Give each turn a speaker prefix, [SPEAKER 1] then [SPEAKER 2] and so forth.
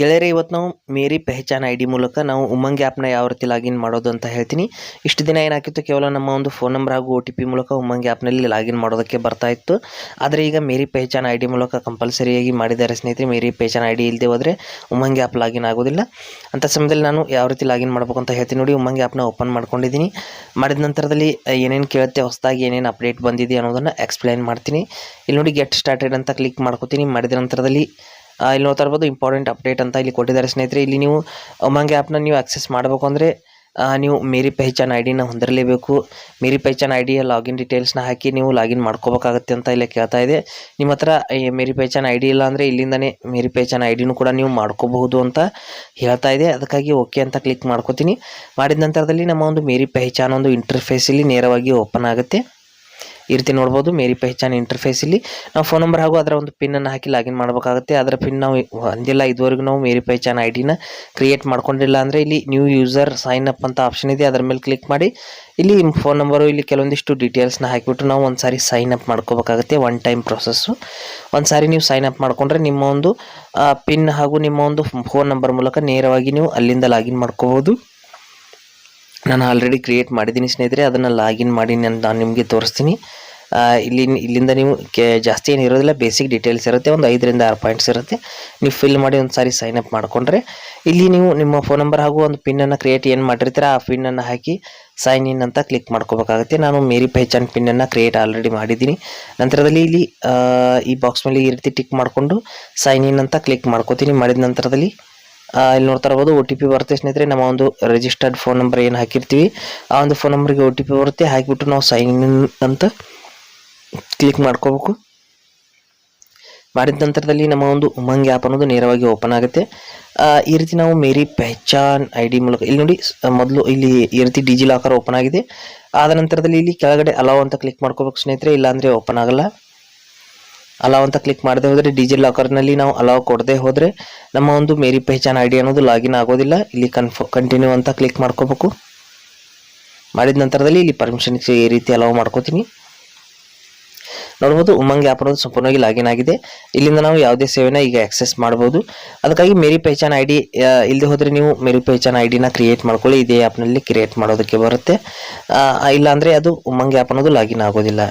[SPEAKER 1] ಗೆಳೆಯರೇ, ಇವತ್ತು ನಾವು ಮೇರಿ ಪೆಹಚಾನ್ ಐ ಡಿ ಮೂಲಕ ನಾವು ಉಮಂಗ್ ಆ್ಯಪ್ನ ಯಾವ ರೀತಿ ಲಾಗಿನ್ ಮಾಡೋದು ಅಂತ ಹೇಳ್ತೀನಿ. ಇಷ್ಟು ದಿನ ಏನಾಗಿತ್ತು, ಕೇವಲ ನಮ್ಮ ಒಂದು ಫೋನ್ ನಂಬರ್ ಹಾಗೂ ಒ ಟಿ ಪಿ ಮೂಲಕ ಉಮಂಗ್ ಆ್ಯಪ್ನಲ್ಲಿ ಲಾಗಿನ್ ಮಾಡೋದಕ್ಕೆ ಬರ್ತಾ ಇತ್ತು. ಆದರೆ ಈಗ ಮೇರಿ ಪೆಹಚಾನ್ ಐ ಡಿ ಮೂಲಕ ಕಂಪಲ್ಸರಿಯಾಗಿ ಮಾಡಿದ್ದಾರೆ ಸ್ನೇಹಿತರೆ, ಮೇರಿ ಪೆಹಚಾನ್ ಐ ಡಿ ಇಲ್ಲದೆ ಹೋದರೆ ಉಮಂಗ್ ಆ್ಯಪ್ ಲಾಗಿನ್ ಆಗೋದಿಲ್ಲ. ಅಂಥ ಸಮಯದಲ್ಲಿ ನಾನು ಯಾವ ರೀತಿ ಲಾಗಿನ್ ಮಾಡಬೇಕು ಅಂತ ಹೇಳ್ತೀನಿ ನೋಡಿ, ಉಮಂಗ್ ಆ್ಯಪ್ನ ಓಪನ್ ಮಾಡ್ಕೊಂಡಿದ್ದೀನಿ. ಮಾಡಿದ ನಂತರದಲ್ಲಿ ಏನೇನು ಕೇಳುತ್ತೆ, ಹೊಸದಾಗಿ ಏನೇನು ಅಪ್ಡೇಟ್ ಬಂದಿದೆ ಅನ್ನೋದನ್ನು ಎಕ್ಸ್ಪ್ಲೈನ್ ಮಾಡ್ತೀನಿ. ಇಲ್ಲಿ ನೋಡಿ ಗೆಟ್ ಸ್ಟಾರ್ಟೆಡ್ ಅಂತ ಕ್ಲಿಕ್ ಮಾಡ್ಕೋತೀನಿ. ಮಾಡಿದ ನಂತರದಲ್ಲಿ ಇಲ್ಲಿ ನೋಡ್ತಾ ಇರ್ಬೋದು ಇಂಪಾರ್ಟೆಂಟ್ ಅಪ್ಡೇಟ್ ಅಂತ ಇಲ್ಲಿ ಕೊಟ್ಟಿದ್ದಾರೆ ಸ್ನೇಹಿತರೆ. ಇಲ್ಲಿ ನೀವು, ಉಮಂಗ್ ಆ್ಯಪ್ನ ನೀವು ಆಕ್ಸೆಸ್ ಮಾಡಬೇಕು ಅಂದರೆ ನೀವು ಮೇರಿ ಪೆಹಚಾನ್ ಐ ಡಿನ ಹೊಂದಿರಲೇಬೇಕು. ಮೇರಿ ಪೆಹಚಾನ್ ಐ ಡಿಯ ಲಾಗಿನ್ ಡೀಟೇಲ್ಸ್ನ ಹಾಕಿ ನೀವು ಲಾಗಿನ್ ಮಾಡ್ಕೋಬೇಕಾಗತ್ತೆ ಅಂತ ಇಲ್ಲಿ ಕೇಳ್ತಾ ಇದೆ. ನಿಮ್ಮ ಹತ್ರ ಮೇರಿ ಪೆಹಚಾನ್ ಐ ಡಿ ಇಲ್ಲ ಅಂದರೆ ಇಲ್ಲಿಂದನೇ ಮೇರಿ ಪೆಹಚಾನ್ ಐ ಡಿನೂ ಕೂಡ ನೀವು ಮಾಡ್ಕೋಬಹುದು ಅಂತ ಹೇಳ್ತಾ ಇದೆ. ಅದಕ್ಕಾಗಿ ಓಕೆ ಅಂತ ಕ್ಲಿಕ್ ಮಾಡ್ಕೋತೀನಿ. ಮಾಡಿದ ನಂತರದಲ್ಲಿ ನಮ್ಮ ಒಂದು ಮೇರಿ ಪೆಹಚಾನ್ ಒಂದು ಇಂಟರ್ಫೇಸಲ್ಲಿ ನೇರವಾಗಿ ಓಪನ್ ಆಗುತ್ತೆ. ಈ ರೀತಿ ನೋಡ್ಬೋದು. ಮೇರಿ ಪೆಹಚಾನ್ ಇಂಟರ್ಫೇಸ್ ಇಲ್ಲಿ. ನಾವು ಫೋನ್ ನಂಬರ್ ಹಾಗೂ ಅದರ ಒಂದು ಪಿನ್ನನ್ನು ಹಾಕಿ ಲಾಗಿನ್ ಮಾಡಬೇಕಾಗುತ್ತೆ. ಅದರ ಪಿನ್ ನಾವು ಹೊಂದಿಲ್ಲ ಇದುವರೆಗೂ ನಾವು ಮೇರಿ ಪೆಹಚಾನ್ ಐ ಡಿನ ಕ್ರಿಯೇಟ್ ಮಾಡ್ಕೊಂಡಿಲ್ಲ ಅಂದರೆ ಇಲ್ಲಿ ನ್ಯೂ ಯೂಸರ್ ಸೈನ್ ಅಪ್ ಅಂತ ಆಪ್ಷನ್ ಇದೆ. ಅದರ ಮೇಲೆ ಕ್ಲಿಕ್ ಮಾಡಿ. ಇಲ್ಲಿ ಫೋನ್ ನಂಬರು ಇಲ್ಲಿ ಕೆಲವೊಂದಿಷ್ಟು ಡೀಟೇಲ್ಸ್ನ ಹಾಕಿಬಿಟ್ಟು ನಾವು ಒಂದು ಸಾರಿ ಸೈನ್ ಅಪ್ ಮಾಡ್ಕೋಬೇಕಾಗುತ್ತೆ. ಒನ್ ಟೈಮ್ ಪ್ರೊಸೆಸ್ಸು ಒಂದು ಸಾರಿ ನೀವು ಸೈನ್ ಅಪ್ ಮಾಡಿಕೊಂಡ್ರೆ ನಿಮ್ಮ ಒಂದು ಪಿನ್ ಹಾಗೂ ನಿಮ್ಮ ಒಂದು ಫೋನ್ ನಂಬರ್ ಮೂಲಕ ನೇರವಾಗಿ ನೀವು ಅಲ್ಲಿಂದ ಲಾಗಿನ್ ಮಾಡ್ಕೋಬೋದು ನಾನು ಆಲ್ರೆಡಿ ಕ್ರಿಯೇಟ್ ಮಾಡಿದ್ದೀನಿ ಸ್ನೇಹಿತರೆ, ಅದನ್ನು ಲಾಗಿನ್ ಮಾಡಿ ನಾನು ನಿಮಗೆ ತೋರಿಸ್ತೀನಿ. ಇಲ್ಲಿ ಇಲ್ಲಿಂದ ನೀವು ಕೆ ಜಾಸ್ತಿ ಏನು ಇರೋದಿಲ್ಲ ಬೇಸಿಕ್ ಡೀಟೇಲ್ಸ್ ಇರುತ್ತೆ, ಒಂದು ಐದರಿಂದ ಆರು ಪಾಯಿಂಟ್ಸ್ ಇರುತ್ತೆ. ನೀವು ಫಿಲ್ ಮಾಡಿ ಒಂದು ಸಾರಿ ಸೈನ್ ಅಪ್ ಮಾಡಿಕೊಂಡ್ರೆ, ಇಲ್ಲಿ ನೀವು ನಿಮ್ಮ ಫೋನ್ ನಂಬರ್ ಹಾಗೂ ಒಂದು ಪಿನ್ನನ್ನು ಕ್ರಿಯೇಟ್ ಏನು ಮಾಡಿರ್ತೀರ, ಆ ಪಿನ್ನನ್ನು ಹಾಕಿ ಸೈನ್ ಇನ್ ಅಂತ ಕ್ಲಿಕ್ ಮಾಡ್ಕೋಬೇಕಾಗುತ್ತೆ. ನಾನು ಮೇರಿ ಪೈಚಾನ್ ಪಿನ್ನನ್ನು ಕ್ರಿಯೇಟ್ ಆಲ್ರೆಡಿ ಮಾಡಿದ್ದೀನಿ. ನಂತರದಲ್ಲಿ ಇಲ್ಲಿ ಈ ಬಾಕ್ಸ್ ಮೇಲೆ ಈ ರೀತಿ ಟಿಕ್ ಮಾಡಿಕೊಂಡು ಸೈನ್ ಇನ್ ಅಂತ ಕ್ಲಿಕ್ ಮಾಡ್ಕೋತೀನಿ. ಮಾಡಿದ ನಂತರದಲ್ಲಿ ಇಲ್ಲಿ ನೋಡ್ತಾ ಇರ್ಬೋದು ಒ ಟಿ ಪಿ ಬರುತ್ತೆ. ಸ್ನೇಹಿತರೆ, ನಮ್ಮ ಒಂದು ರಿಜಿಸ್ಟರ್ಡ್ ಫೋನ್ ನಂಬರ್ ಏನು ಹಾಕಿರ್ತೀವಿ, ಆ ಒಂದು ಫೋನ್ ನಂಬರ್ಗೆ ಒ ಟಿ ಪಿ ಬರುತ್ತೆ. ಹಾಕಿಬಿಟ್ಟು ನಾವು ಸೈನ್ ಇನ್ ಅಂತ ಕ್ಲಿಕ್ ಮಾಡ್ಕೋಬೇಕು. ಮಾಡಿದ ನಂತರದಲ್ಲಿ ನಮ್ಮ ಒಂದು ಉಮಂಗ್ ಆ್ಯಪ್ ಅನ್ನೋದು ನೇರವಾಗಿ ಓಪನ್ ಆಗುತ್ತೆ. ಈ ರೀತಿ ನಾವು ಮೇರಿ ಪೆಹಚಾನ್ ಐ ಡಿ ಮೂಲಕ ಇಲ್ಲಿ ನೋಡಿ ಮೊದಲು ಇಲ್ಲಿ ಈ ರೀತಿ ಡಿಜಿ ಲಾಕರ್ ಓಪನ್ ಆಗಿದೆ. ಆದ ನಂತರದಲ್ಲಿ ಇಲ್ಲಿ ಕೆಳಗಡೆ ಅಲಾವ್ ಅಂತ ಕ್ಲಿಕ್ ಮಾಡ್ಕೋಬೇಕು ಸ್ನೇಹಿತರೆ. ಇಲ್ಲಾಂದರೆ ಓಪನ್ ಆಗಲ್ಲ. ಅಲಾವ್ ಅಂತ ಕ್ಲಿಕ್ ಮಾಡದೆ ಹೋದರೆ ಡಿಜಿ ಲಾಕರ್ನಲ್ಲಿ ನಾವು ಅಲಾವ್ ಕೊಡದೆ ಹೋದರೆ ನಮ್ಮ ಒಂದು ಮೇರಿ ಪೆಹಚಾನ್ ಐ ಡಿ ಅನ್ನೋದು ಲಾಗಿನ್ ಆಗೋದಿಲ್ಲ. ಇಲ್ಲಿ ಕಂಟಿನ್ಯೂ ಅಂತ ಕ್ಲಿಕ್ ಮಾಡ್ಕೋಬೇಕು. ಮಾಡಿದ ನಂತರದಲ್ಲಿ ಇಲ್ಲಿ ಪರ್ಮಿಷನ್ ಈ ರೀತಿ ಅಲಾವ್ ಮಾಡ್ಕೋತೀನಿ. ನೋಡ್ಬೋದು ಉಮಂಗ್ ಆ್ಯಪ್ ಅನ್ನೋದು ಸಂಪೂರ್ಣವಾಗಿ ಲಾಗಿನ್ ಆಗಿದೆ. ಇಲ್ಲಿಂದ ನಾವು ಯಾವುದೇ ಸೇವೆನ ಈಗ ಆಕ್ಸೆಸ್ ಮಾಡ್ಬೋದು. ಅದಕ್ಕಾಗಿ ಮೇರಿ ಪೆಹಚಾನ್ ಐ ಡಿ ಇಲ್ಲದೆ ಹೋದರೆ ನೀವು ಮೇರಿ ಪೆಹಚಾನ್ ಐ ಡಿನ ಕ್ರಿಯೇಟ್ ಮಾಡ್ಕೊಳ್ಳಿ. ಇದೇ ಆ್ಯಪ್ನಲ್ಲಿ ಕ್ರಿಯೇಟ್ ಮಾಡೋದಕ್ಕೆ ಬರುತ್ತೆ. ಇಲ್ಲಾಂದರೆ ಅದು ಉಮಂಗ್ ಆ್ಯಪ್ ಅನ್ನೋದು ಲಾಗಿನ್ ಆಗೋದಿಲ್ಲ.